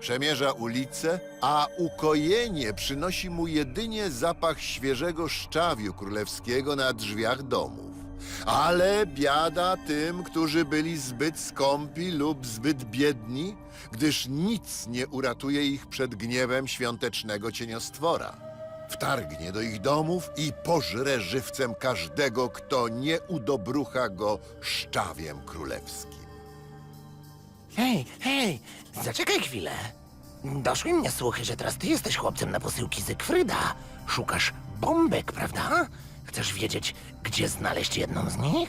Przemierza ulice, a ukojenie przynosi mu jedynie zapach świeżego szczawiu królewskiego na drzwiach domów. Ale biada tym, którzy byli zbyt skąpi lub zbyt biedni, gdyż nic nie uratuje ich przed gniewem świątecznego cieniostwora. Wtargnie do ich domów i pożre żywcem każdego, kto nie udobrucha go szczawiem królewskim. Hej, hej, zaczekaj chwilę. Doszły mnie słuchy, że teraz ty jesteś chłopcem na posyłki Zygfryda. Szukasz bombek, prawda? Chcesz wiedzieć, gdzie znaleźć jedną z nich?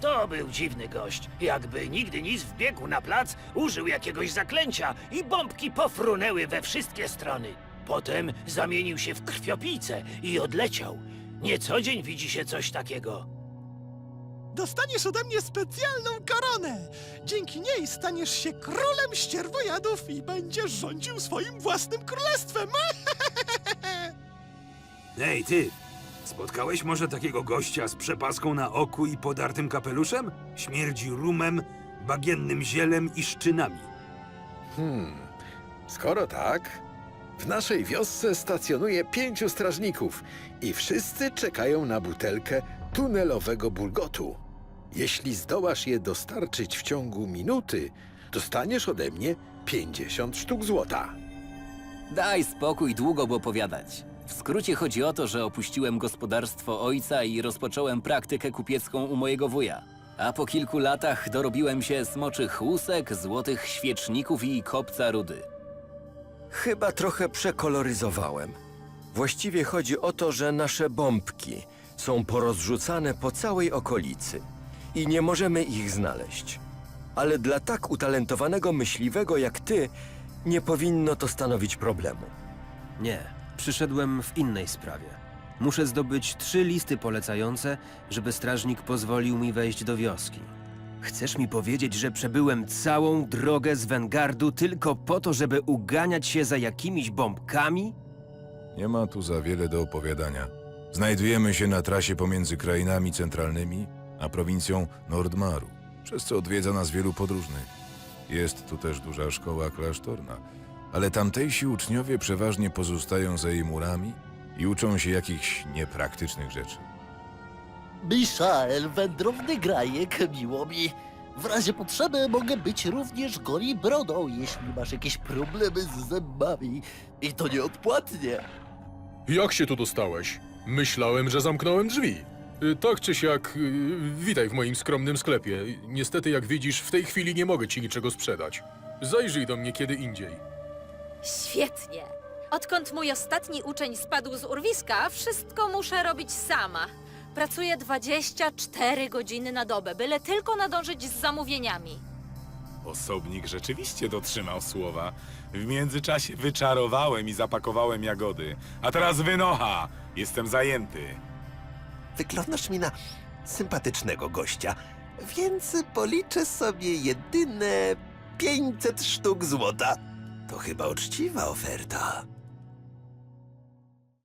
To był dziwny gość. Jakby nigdy nic wbiegł na plac, użył jakiegoś zaklęcia i bombki pofrunęły we wszystkie strony. Potem zamienił się w krwiopijcę i odleciał. Nie co dzień widzi się coś takiego. Dostaniesz ode mnie specjalną koronę. Dzięki niej staniesz się królem ścierwojadów i będziesz rządził swoim własnym królestwem. Ej, ty! Spotkałeś może takiego gościa z przepaską na oku i podartym kapeluszem? Śmierdzi rumem, bagiennym zielem i szczynami. Skoro tak, w naszej wiosce stacjonuje pięciu strażników i wszyscy czekają na butelkę tunelowego bulgotu. Jeśli zdołasz je dostarczyć w ciągu minuty, dostaniesz ode mnie 50 sztuk złota. Daj spokój długo bo opowiadać. W skrócie chodzi o to, że opuściłem gospodarstwo ojca i rozpocząłem praktykę kupiecką u mojego wuja. A po kilku latach dorobiłem się smoczych łusek, złotych świeczników i kopca rudy. Chyba trochę przekoloryzowałem. Właściwie chodzi o to, że nasze bombki są porozrzucane po całej okolicy i nie możemy ich znaleźć. Ale dla tak utalentowanego myśliwego jak ty nie powinno to stanowić problemu. Nie, przyszedłem w innej sprawie. Muszę zdobyć trzy listy polecające, żeby strażnik pozwolił mi wejść do wioski. Chcesz mi powiedzieć, że przebyłem całą drogę z Wengardu tylko po to, żeby uganiać się za jakimiś bombkami? Nie ma tu za wiele do opowiadania. Znajdujemy się na trasie pomiędzy krainami centralnymi a prowincją Nordmaru, przez co odwiedza nas wielu podróżnych. Jest tu też duża szkoła klasztorna, ale tamtejsi uczniowie przeważnie pozostają za jej murami i uczą się jakichś niepraktycznych rzeczy. Miszael, wędrowny grajek, miło mi. W razie potrzeby mogę być również goli brodą, jeśli masz jakieś problemy z zębami. I to nieodpłatnie. Jak się tu dostałeś? Myślałem, że zamknąłem drzwi. Tak czy siak, witaj w moim skromnym sklepie. Niestety, jak widzisz, w tej chwili nie mogę ci niczego sprzedać. Zajrzyj do mnie kiedy indziej. Świetnie. Odkąd mój ostatni uczeń spadł z urwiska, wszystko muszę robić sama. Pracuję 24 godziny na dobę, byle tylko nadążyć z zamówieniami. Osobnik rzeczywiście dotrzymał słowa. W międzyczasie wyczarowałem i zapakowałem jagody. A teraz wynocha! Jestem zajęty. Wyglądasz mi na sympatycznego gościa, więc policzę sobie jedyne 500 sztuk złota. To chyba uczciwa oferta.